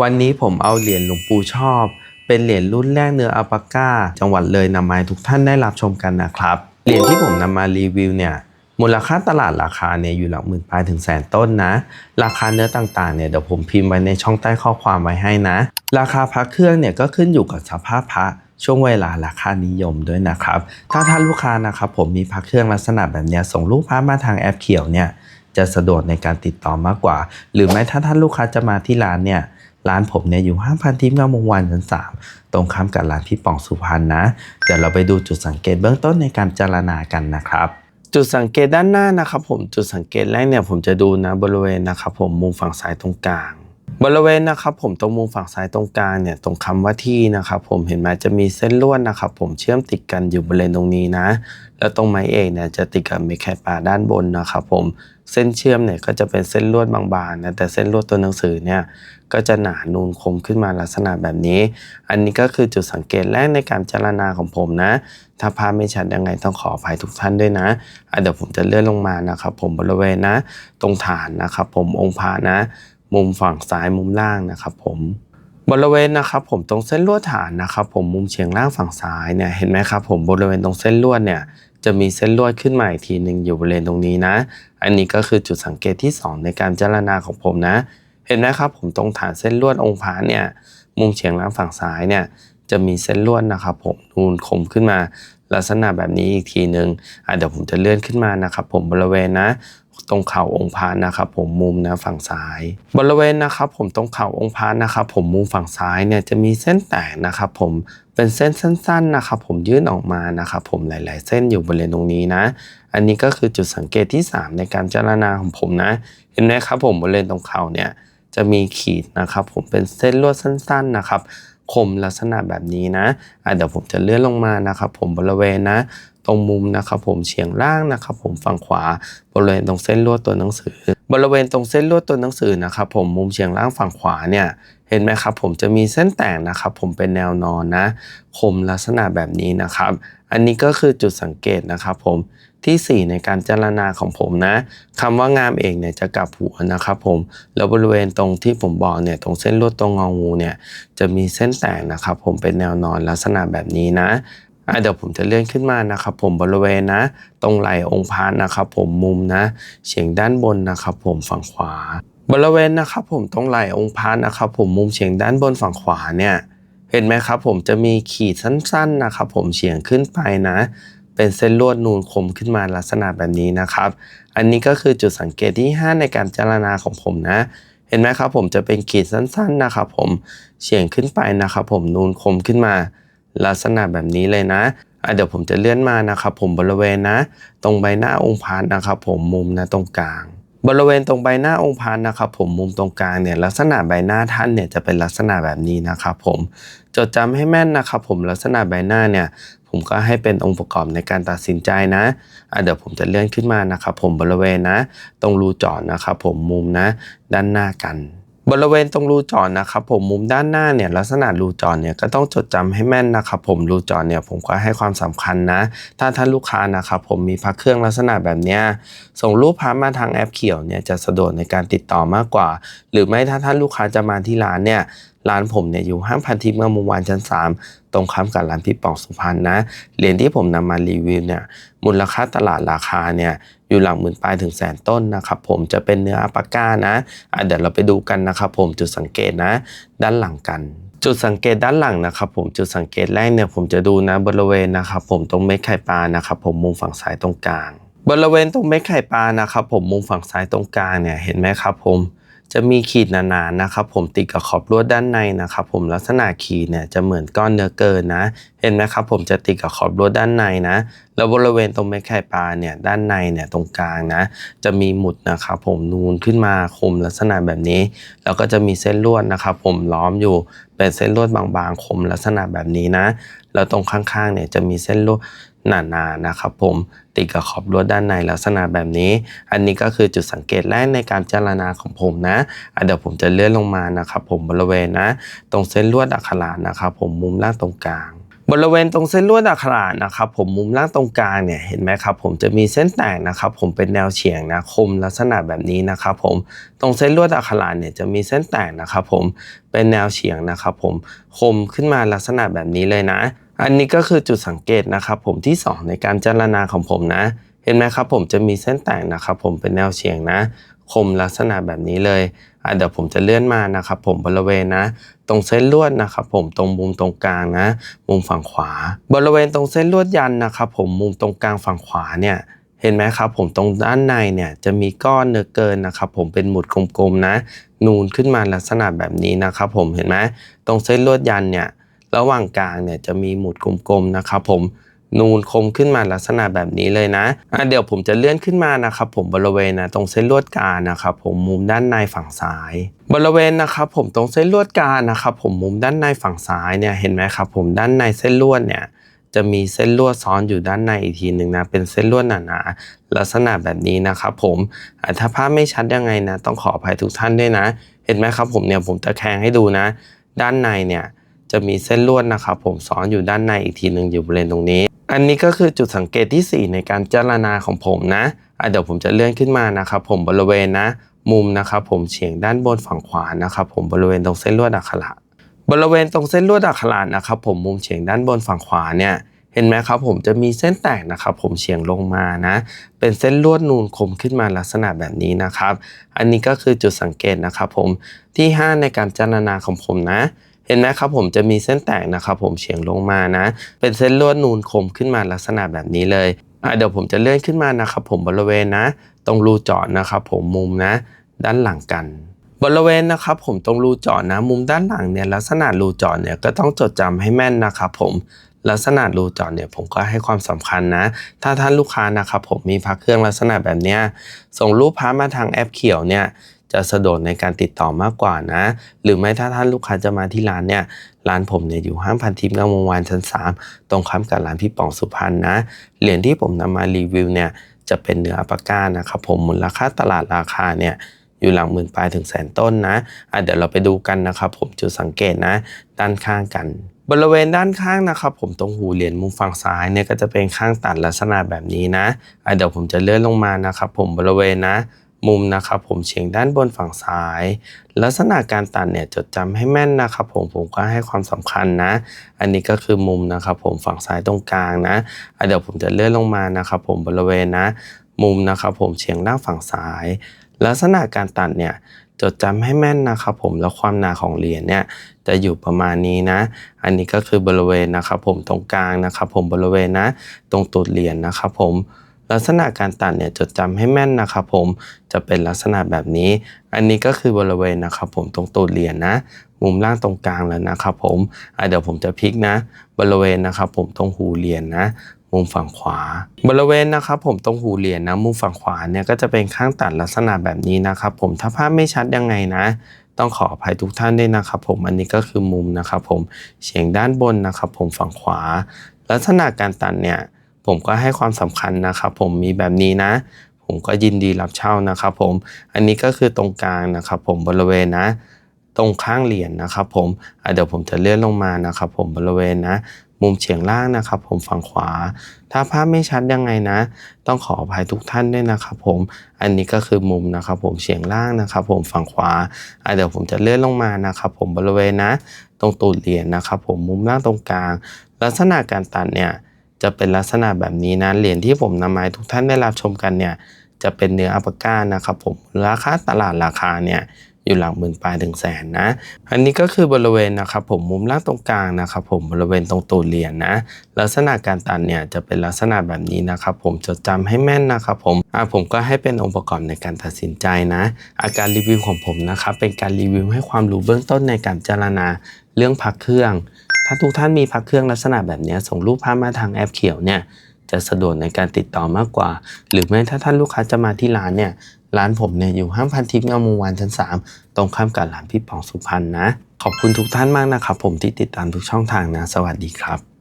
วันนี้ผมเอาเหรียญหลวงปู่ชอบ เป็นเหรียญรุ่นแรกเนื้ออัลปาก้า จังหวัดเลยนำมาให้ทุกท่านได้รับชมกันนะครับ เหรียญที่ผมนำมารีวิวเนี่ยมูลค่าตลาดราคาเนี่ยอยู่หลักหมื่นปลายถึงแสนต้นนะ ราคาเนื้อต่างๆเนี่ยเดี๋ยวผมพิมพ์ไว้ในช่องใต้ข้อความไว้ให้นะ ราคาพระเครื่องเนี่ยก็ขึ้นอยู่กับสภาพพระช่วงเวลาราคานิยมด้วยนะครับ ถ้าท่านลูกค้านะครับผมมีพระเครื่องลักษณะแบบนี้ส่งรูปพระมาทางแอปเขียวเนี่ยจะสะดวกในการติดต่อมากกว่า หรือแม้ถ้าท่านลูกค้าจะมาที่ร้านเนี่ย ร้านผมเนี่ยอยู่ห้างพันทิพย์งามวงวันชั้นสามตรงข้ามกับร้านพี่ป๋องสุพรรณนะ เดี๋ยวเราไปดูจุดสังเกตเบื้องต้นในการจารณากันนะครับ จุดสังเกตด้านหน้านะครับผมจุดสังเกตแรกเนี่ยผมจะดูนะบริเวณนะครับผมมุมฝั่งซ้ายตรงกลาง บริเวณนะครับผมตรงมุมฝั่งซ้ายตรงกลางเนี่ยตรงคำว่าที่นะครับผมเห็นไหมจะมีเส้นลวดนะครับผมเชื่อมติดกันอยู่บริเวณตรงนี้นะ แล้วตรงไม้เอกเนี่ยจะติดกับเมคแคปาด้านบนนะครับผมเส้นเชื่อมเนี่ยก็จะเป็นเส้นลวดบางๆนะแต่เส้นลวดตัวหนังสือเนี่ยก็จะหนานูนคมขึ้นมาลักษณะแบบนี้ อันนี้ก็คือจุดสังเกตแรกในการจารณาของผมนะ ถ้าภาพไม่ชัดยังไงต้องขออภัยทุกท่านด้วยนะะเดี๋ยวผมจะเลื่อนลงมานะครับผมบริเวณนะ ตรงฐานนะครับผมองค์พระนะมุมฝั่งซ้ายมุมล่างนะครับผมบริเวณนะครับผมตรงเส้นลวดฐานนะครับผมมุมเฉียงล่างฝั่งซ้ายเนี่ยเห็นไหมครับผมบริเวณตรงเส้นลวดเนี่ยจะมีเส้นลวดขึ้นมาอีกทีหนึ่งอยู่บริเวณตรงนี้นะ อันนี้ก็คือจุดสังเกตที่ 2 ในการเจรณาของผมนะ เห็นไหมครับผมตรงฐานเส้นลวดองค์พระเนี่ยมุมเฉียงล่างฝั่งซ้ายเนี่ยจะมีเส้นลวดนะครับผมนูนคมขึ้นมาลักษณะแบบนี้อีกทีหนึ่งเดี๋ยวผมจะเลื่อนขึ้นมานะครับผมบริเวณนะ ตรงเข่าองค์พระนะครับผมมุมนะฝั่งซ้าย บริเวณนะครับผมตรงเข่าองค์พระนะครับผมมุมฝั่งซ้ายเนี่ยจะมีเส้นแตกนะครับผมเป็นเส้นสั้นๆนะครับผมยื่นออกมานะครับผมหลาย ๆ เส้นอยู่บริเวณตรงนี้นะ อันนี้ก็คือจุดสังเกตที่ 3 ในการเจรณาของผมนะ เห็นไหมครับผมบริเวณตรงเข่าเนี่ยจะมีขีดนะครับผมเป็นเส้นลวดสั้น ๆนะครับ คมลักษณะแบบนี้นะะเดี๋ยวผมจะเลื่อนลงมานะครับ ผมบริเวณนะ ตรงมุมนะครับ ผมเฉียงล่างนะครับ ผมฝั่งขวาบริเวณตรงเส้นลวดตัวหนังสือ บริเวณตรงเส้นลวดตัวหนังสือนะครับ ผมมุมเฉียงล่างฝั่งขวาเนี่ยเห็นไหมครับ ผมจะมีเส้นแต่งนะครับ ผมเป็นแนวนอนนะ คมลักษณะแบบนี้นะครับ อันนี้ก็คือจุดสังเกตนะครับ ผม ที่ 4 ในการเจารณาของผมนะคำว่างามเองเนี่ยจะกลับหัวนะครับผมแล้วบริเวณตรงที่ผมบอกเนี่ยตรงเส้นลวดตรงงองูเนี่ยจะมีเส้นแต่งนะครับผมเป็นแนวนอนลักษณะแบบนี้นะอะเดี๋ยวผมจะเลื่อนขึ้นมานะครับผมบริเวณนะ ตรงไหล่องค์พระนะครับผมมุมนะเฉียงด้านบนนะครับผมฝั่งขวา บริเวณนะครับผมตรงไหล่องค์พระนะครับผมมุมเฉียงด้านบนฝั่งขวาเนี่ยเห็นไหมครับผมจะมีขีดสั้นๆนะครับผมเฉียงขึ้นไปนะ เป็นเส้นลวดนูนคมขึ้นมาลักษณะแบบนี้นะครับ อันนี้ก็คือจุดสังเกตที่ 5 ในการเจรณาของผมนะ เห็นไหมครับผมจะเป็นขีดสั้นๆนะครับผมเฉียงขึ้นไปนะครับผมนูนคมขึ้นมาลักษณะแบบนี้เลยนะะเดี๋ยวผมจะเลื่อนมานะครับผมบริเวณนะ ตรงใบหน้าองค์พระนะครับผมมุมนะตรงกลาง บริเวณตรงใบหน้าองค์พระนะครับผมมุมตรงกลางเนี่ยลักษณะใบหน้าท่านเนี่ยจะเป็นลักษณะแบบนี้นะครับผมจดจำให้แม่นนะครับผมลักษณะใบหน้าเนี่ย ผมก็ให้เป็นองค์ประกอบในการตัดสินใจนะะเดี๋ยวผมจะเลื่อนขึ้นมานะครับผมบริเวณนะ ตรงรูจาะนะครับผมมุมนะ ด้านหน้ากันบริเวณตรงรูจอดนะครับผมมุมด้านหน้าเนี่ยลักษณะรูจอดเนี่ยก็ต้องจดจำให้แม่นนะครับผมรูจอดเนี่ยผมก็ให้ความสำคัญนะ ถ้าท่านลูกค้านะครับผมมีพระเครื่องลักษณะแบบเนี้ยส่งรูปพระมาทางแอปเขียวเนี่ยจะสะดวกในการติดต่อมากกว่า หรือไม่ถ้าท่านลูกค้าจะมาที่ร้านเนี่ย ร้านผมเนี่ยอยู่ห้างพันทิพย์เมื่อมุมวานชั้น 3 ตรงข้ามกับร้านพี่ป๋องสุพรรณนะ เหรียญที่ผมนำมารีวิวเนี่ยมูลค่าตลาดราคาเนี่ยอยู่หลักหมื่นปลายถึงแสนต้นนะครับผมจะเป็นเนื้ออัปาก้านะะเดี๋ยวเราไปดูกันนะครับผมจุดสังเกตนะ ด้านหลังกันจุดสังเกตด้านหลังนะครับผมจุดสังเกตแรกเนี่ยผมจะดูนะบริเวณนะครับผมตรงเม็ดไข่ปลานะครับผมมุมฝั่งซ้ายตรงกลาง บริเวณตรงเม็ดไข่ปลานะครับผมมุมฝั่งซ้ายตรงกลางเนี่ยเห็นไหมครับผม จะมีขีดหนาๆนะครับผมติดกับขอบลวดด้านในนะครับผมลักษณะขีดเนี่ยจะเหมือนก้อนเนื้อเกินนะ เห็นไหมครับผมจะติดกับขอบลวดด้านในนะ แล้วบริเวณตรงเม็ดไข่ปลาเนี่ยด้านในเนี่ยตรงกลางนะ จะมีหมุดนะครับผมนูนขึ้นมาคมลักษณะแบบนี้ แล้วก็จะมีเส้นลวดนะครับผมล้อมอยู่เป็นเส้นลวดบางๆ คมลักษณะแบบนี้นะ แล้วตรงข้างๆเนี่ยจะมีเส้นลวดหนาๆนะครับผม ติดกับขอบลวดด้านในลักษณะแบบนี้ อันนี้ก็คือจุดสังเกตแรกในการเจารณาของผมนะอะเดี๋ยวผมจะเลื่อนลงมานะครับผมบริเวณนะ ตรงเส้นลวดอักขระนะครับผมมุมล่างตรงกลางบริเวณตรงเส้นลวดอักขระนะครับผมมุมล่างตรงกลางเนี่ยเห็นไหมครับผมจะมีเส้นแตกนะครับผมเป็นแนวเฉียงนะคมลักษณะแบบนี้นะครับผมตรงเส้นลวดอักขระเนี่ยจะมีเส้นแตกนะครับผมเป็นแนวเฉียงนะครับผมคมขึ้นมาลักษณะแบบนี้เลยนะ อันนี้ก็คือจุดสังเกตนะครับผมที่สองในการเจรณาของผมนะ เห็นไหมครับผมจะมีเส้นแตกนะครับผมเป็นแนวเฉียงนะ คมลักษณะแบบนี้เลยอะเดี๋ยวผมจะเลื่อนมานะครับผมบริเวณนะ ตรงเส้นลวดนะครับผมตรงมุมตรงกลางนะ มุมฝั่งขวา บริเวณตรงเส้นลวดยันนะครับผมมุมตรงกลางฝั่งขวาเนี่ยเห็นไหมครับผมตรงด้านในเนี่ยจะมีก้อนเนื้อเกินนะครับผมเป็นหมุดกลมๆนะ นูนขึ้นมาลักษณะแบบนี้นะครับผมเห็นไหมตรงเส้นลวดยันเนี่ย ระหว่างกลางเนี่ยจะมีหมุดกลมๆนะครับผมนูนคมขึ้นมาลักษณะแบบนี้เลยนะอะเดี๋ยวผมจะเลื่อนขึ้นมานะครับผมบริเวณนะตรงเส้นลวดกานะครับผมมุมด้านในฝั่งซ้าย บริเวณนะครับผมตรงเส้นลวดกานะครับผมมุมด้านในฝั่งซ้ายเนี่ยเห็นไหมครับผมด้านในเส้นลวดเนี่ยจะมีเส้นลวดซ้อนอยู่ด้านในอีกทีหนึ่งนะเป็นเส้นลวดหนาๆลักษณะแบบนี้นะครับผมถ้าภาพไม่ชัดยังไงนะต้องขออภัยทุกท่านด้วยนะ เห็นไหมครับผมเนี่ยผมตะแคงให้ดูนะ ด้านในเนี่ย จะมีเส้นลวดนะครับผมซ้อนอยู่ด้านในอีกทีหนึ่งอยู่บริเวณตรงนี้ อันนี้ก็คือจุดสังเกตที่ 4 ในการเจรณาของผมนะอะเดี๋ยวผมจะเลื่อนขึ้นมานะครับผมบริเวณนะ มุมนะครับผมเฉียงด้านบนฝั่งขวานะครับผมบริเวณตรงเส้นลวดอักขระบริเวณตรงเส้นลวดอักขระนะครับผมมุมเฉียงด้านบนฝั่งขวาเนี่ยเห็นไหมครับผมจะมีเส้นแตกนะครับผมเฉียงลงมานะ เป็นเส้นลวดนูนคมขึ้นมาลักษณะแบบนี้นะครับ อันนี้ก็คือจุดสังเกตนะครับผมที่ 5 ในการเจรณาของผมนะ เห็นไหมครับผมจะมีเส้นแตกนะครับผมเฉียงลงมานะ เป็นเส้นลวดนูนคมขึ้นมาลักษณะแบบนี้เลยอะเดี๋ยวผมจะเลื่อนขึ้นมานะครับผมบริเวณนะ ตรงรูเจาะนะครับผมมุมนะ ด้านหลังกัน บริเวณนะครับผมตรงรูเจาะนะ มุมด้านหลังเนี่ยลักษณะรูเจาะเนี่ยก็ต้องจดจำให้แม่นนะครับผมลักษณะรูเจาะเนี่ยผมก็ให้ความสำคัญนะ ถ้าท่านลูกค้านะครับผมมีพักเครื่องลักษณะแบบเนี้ยส่งรูปพามาทางแอปเขียวเนี่ย จะสะดวกในการติดต่อมากกว่านะ หรือไม่ถ้าท่านลูกค้าจะมาที่ร้านเนี่ยร้านผมเนี่ยอยู่ห้างพันทิพย์งามวงวานชั้น 3 ตรงข้ามกับร้านพี่ป๋องสุพรรณนะ เหรียญที่ผมนำมารีวิวเนี่ยจะเป็นเนื้ออัปาก้านะครับผมมูลค่าตลาดราคาเนี่ยอยู่หลังหมื่นปลายถึงแสนต้นนะะเดี๋ยวเราไปดูกันนะครับผมจุดสังเกตนะ ด้านข้างกัน บริเวณด้านข้างนะครับผมตรงหูเหรียญมุมฝั่งซ้ายเนี่ยก็จะเป็นข้างตัดลักษณะแบบนี้นะะเดี๋ยวผมจะเลื่อนลงมานะครับผมบริเวณนะ มุมนะครับผมเฉียงด้านบนฝั่งซ้าย ลักษณะการตัดเนี่ยจดจำให้แม่นนะครับผมผมก็ให้ความสำคัญนะ อันนี้ก็คือมุมนะครับผมฝั่งซ้ายตรงกลางนะเดี๋ยวผมจะเลื่อนลงมานะครับผมบริเวณนะ มุมนะครับผมเฉียงด้านฝั่งซ้าย ลักษณะการตัดเนี่ยจดจำให้แม่นนะครับผมแล้วความหนาของเหรียญเนี่ยจะอยู่ประมาณนี้นะ อันนี้ก็คือบริเวณนะครับผมตรงกลางนะครับผมบริเวณนะ ตรงตูดเหรียญนะครับผม ลักษณะการตัดเนี่ยจดจำให้แม่นนะครับผมจะเป็นลักษณะแบบนี้ อันนี้ก็คือบริเวณนะครับผมตรงตูดเหรียญนะมุมล่างตรงกลางแล้วนะครับผมเดี๋ยวผมจะพลิกนะ บริเวณนะครับผมตรงหูเหรียญนะมุมฝั่งขวา บริเวณนะครับผมตรงหูเหรียญนะมุมฝั่งขวาเนี่ยก็จะเป็นข้างตัดลักษณะแบบนี้นะครับผมถ้าภาพไม่ชัดยังไงนะต้องขออภัยทุกท่านด้วยนะครับผมอันนี้ก็คือมุมนะครับผมเฉียงด้านบนนะครับผมฝั่งขวา ลักษณะการตัดเนี่ย ผมก็ให้ความสำคัญนะครับ ผมมีแบบนี้นะ ผมก็ยินดีรับเช่านะครับ ผมอันนี้ก็คือตรงกลางนะครับ ผมบริเวณนะ ตรงข้างเหรียญนะครับ ผมเดี๋ยวผมจะเลื่อนลงมานะครับ ผมบริเวณนะมุมเฉียงล่างนะครับ ผมฝั่งขวา ถ้าภาพไม่ชัดยังไงนะ ต้องขออภัยทุกท่านด้วยนะครับ ผมอันนี้ก็คือมุมนะครับ ผมเฉียงล่างนะครับ ผมฝั่งขวาเดี๋ยวผมจะเลื่อนลงมานะครับ ผมบริเวณนะ ตรงตูดเหรียญนะครับ ผมมุมล่างตรงกลาง ลักษณะการตัดเนี่ย จะเป็นลักษณะแบบนี้นะเหรียญที่ผมนำมาให้ทุกท่านได้รับชมกันเนี่ยจะเป็นเนื้ออัปปาก้านะครับผมราคาตลาดราคาเนี่ยอยู่หลักหมื่นปลายถึงแสนนะ อันนี้ก็คือบริเวณนะครับผมมุมล่างตรงกลางนะครับผมบริเวณตรงตูดเหรียญนะลักษณะการตัดเนี่ยจะเป็นลักษณะแบบนี้นะครับผมจดจำให้แม่นนะครับผมอะผมก็ให้เป็นองค์ประกอบในการตัดสินใจนะ อาการรีวิวของผมนะครับเป็นการรีวิวให้ความรู้เบื้องต้นในการเจรณาเรื่องพักเครื่อง ถ้าทุกท่านมีพักเครื่องลักษณะแบบนี้ส่งรูปภาพมาทางแอปเขียวเนี่ยจะสะดวกในการติดต่อมากกว่า หรือแม้ถ้าท่านลูกค้าจะมาที่ร้านเนี่ยร้านผมเนี่ยอยู่ห้างพันทิพย์งามวงวานชั้น 3 ตรงข้ามกับร้านพี่ปองสุพรรณนะ ขอบคุณทุกท่านมากนะครับผมที่ติดตามทุกช่องทางนะ สวัสดีครับ